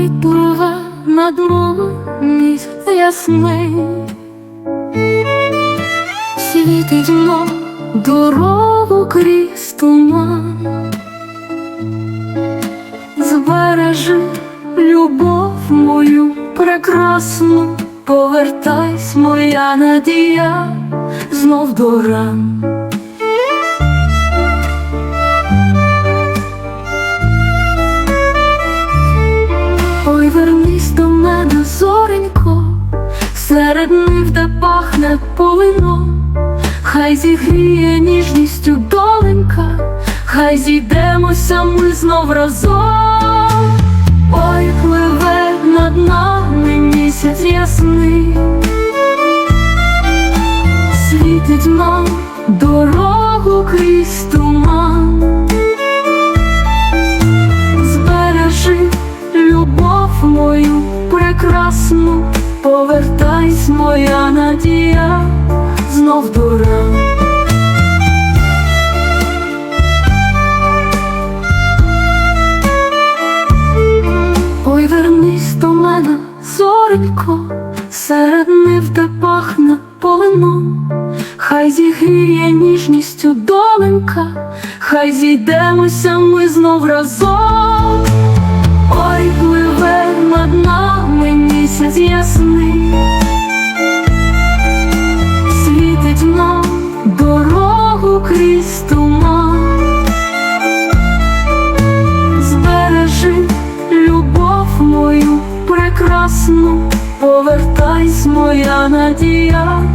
Ой, пливе над місяць ясний, світить нам дорогу крізь туман. Збережи любов мою прекрасну, повертайсь, моя надія, знов до ран. Вернись до мене, зоренько, серед нив, де пахне полином, хай зігріє ніжністю доленька, хай зійдемося ми знов разом. Ой, пливе над нами місяць ясний, світить нам дорогу крізь туман. Моя надія, знов до ран. Ой, вернись до мене, зоренько, серед нив, де пахне полином, хай зігріє ніжністю доленька, хай зійдемося ми знов разом. Ой, пливе над нами місяць ясний, крізь туман. Збережи любов мою прекрасну, повертайсь, моя надія.